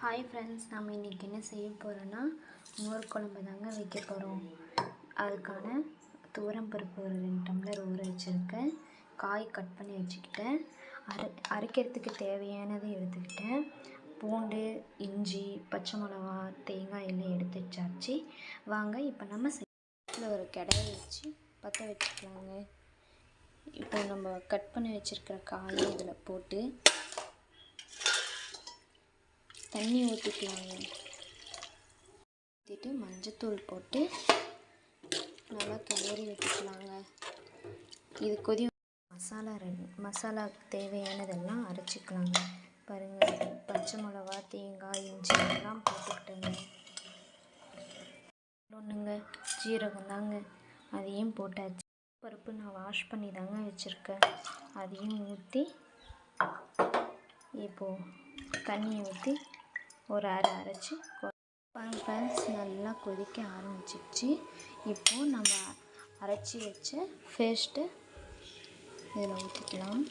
Hi friends நம்ம இன்றைக்கி என்ன செய்ய போகிறோன்னா மோர் குழம்பு தாங்க வைக்க போகிறோம் அதுக்கான துவரம் பருப்பு ஒரு ரெண்டு டம்ளர் ஊற வச்சுருக்கேன். காய் கட் பண்ணி வச்சுக்கிட்டேன். அரை அரைக்கிறதுக்கு தேவையானதை எடுத்துக்கிட்டேன். பூண்டு இஞ்சி பச்சை மிளகா தேங்காய் எல்லாம் எடுத்து வச்சாச்சு. வாங்க இப்போ நம்ம இதில் ஒரு கடையை வச்சு பற்ற வச்சுக்கலாங்க. இப்போ நம்ம கட் பண்ணி வச்சுருக்கிற காயை இதில் போட்டு தண்ணி ஊற்றிக்கலாங்க ஊற்றிட்டு மஞ்சத்தூள் போட்டு நல்லா கிளறி விட்டுக்கலாங்க. இது கொதி மசாலா ரெடி மசாலா தேவையானதெல்லாம் அரைச்சிக்கலாங்க. பாருங்கள் பச்சை மிளகா தேங்காய் இஞ்சி எல்லாம் போட்டுக்கிட்டேங்க. ஒன்றுங்க ஜீரகம் தாங்க. அதையும் போட்டாச்சு? பருப்பு நான் வாஷ் பண்ணி தாங்க வச்சுருக்கேன். அதையும் ஊற்றி இப்போது தண்ணி ஊற்றி ஒரு அரை அரைச்சி பாருங்க ஃப்ரெண்ட்ஸ் நல்லா கொதிக்க ஆரம்பிச்சிடுச்சு. இப்போது நம்ம அரைச்சி வச்ச பேஸ்ட்டு இதில் ஊற்றிக்கலாம்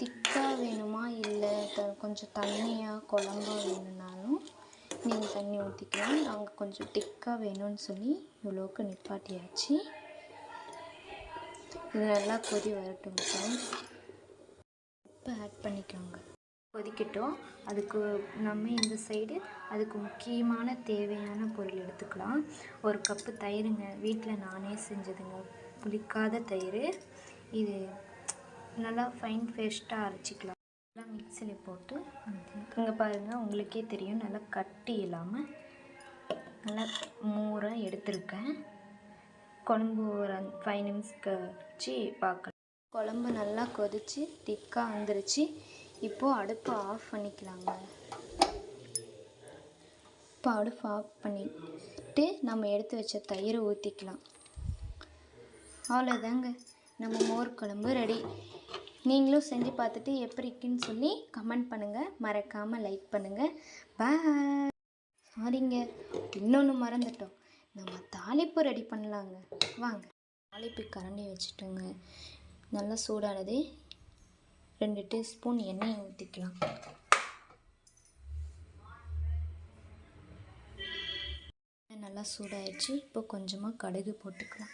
திக்காக வேணுமா இல்லை த கொஞ்சம் தண்ணியாக குழம்பா வேணும்னாலும் நீங்கள் தண்ணி ஊற்றிக்கலாம் நாங்கள் கொஞ்சம் திக்காக வேணும்னு சொல்லி இவ்வளோக்கு நிப்பாட்டியாச்சு. இது நல்லா கொதி வரட்டும் ஃப்ரெண்ட்ஸ் உப்பு ஆட் பண்ணிக்கோங்க. கொதிக்கட்டும். அதுக்கு நம்ம இந்த சைடு அதுக்கு முக்கியமான தேவையான பொருள் எடுத்துக்கலாம். ஒரு கப்பு தயிருங்க. வீட்டில் நானே செஞ்சதுங்க. புளிக்காத தயிர். இது நல்லா ஃபைன் பேஸ்ட்டாக அரைச்சிக்கலாம். நல்லா மிக்சியில் போட்டு இங்கே பாருங்கள் உங்களுக்கே தெரியும். நல்லா கட்டி இல்லாமல் நல்லா மோராக எடுத்திருக்கேன். குழம்பு ஒரு ஃபைவ் நிமிஷம் கழிச்சு பார்க்கலாம் குழம்பு நல்லா கொதித்து திக்காக வந்துருச்சு இப்போது அடுப்பை ஆஃப் பண்ணிக்கலாங்க. இப்போ அடுப்பு ஆஃப் பண்ணிட்டு நம்ம எடுத்து வச்ச தயிரை ஊற்றிக்கலாம் அவ்வளோதாங்க நம்ம மோர் குழம்பு ரெடி நீங்களும் செஞ்சு பார்த்துட்டு எப்படி இருக்குன்னு சொல்லி கமெண்ட் பண்ணுங்கள் மறக்காமல் லைக் பண்ணுங்கள் பாய் சாரிங்க இன்னொன்று மறந்துட்டோம். நம்ம தாளிப்பு ரெடி பண்ணலாங்க. வாங்க. தாளிப்பு கரண்டி வச்சுட்டோங்க. நல்லா சூடானது. ரெண்டு டீஸ்பூன் எண்ணெயை ஊற்றிக்கலாம் நல்லா சூடாயிடுச்சு. இப்போ கொஞ்சமாக கடுகு போட்டுக்கலாம்.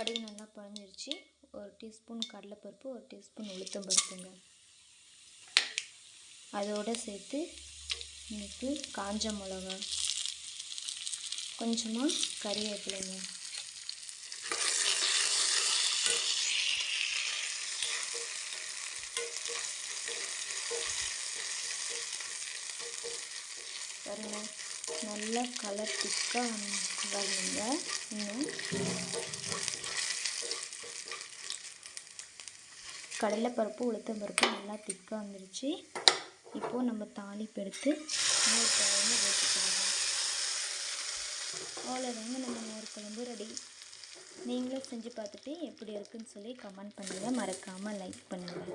கடுகு நல்லா பழஞ்சிருச்சு. ஒரு டீஸ்பூன் கடலைப்பருப்பு ஒரு டீஸ்பூன் உளுத்தம் பருப்புங்க. அதோடு சேர்த்து இன்னைக்கு காஞ்ச மிளகா. கொஞ்சமாக கறிவேப்பிலைங்க. பாருங்க நல்லா கலர் திக்காக வரணுங்க இன்னும் கடலைப்பருப்பு உளுத்தம் பருப்பு நல்லா திக்காக வந்துருச்சு. இப்போது நம்ம தாளிப்பு எடுத்து மோர் குழம்பு ஊற்றிக்கலாம் அவ்வளோதாங்க நம்ம மோர் குழம்பு ரெடி நீங்களும் செஞ்சு பார்த்துட்டு எப்படி இருக்குன்னு சொல்லி கமெண்ட் பண்ணுங்கள் மறக்காமல் லைக் பண்ணுங்கள்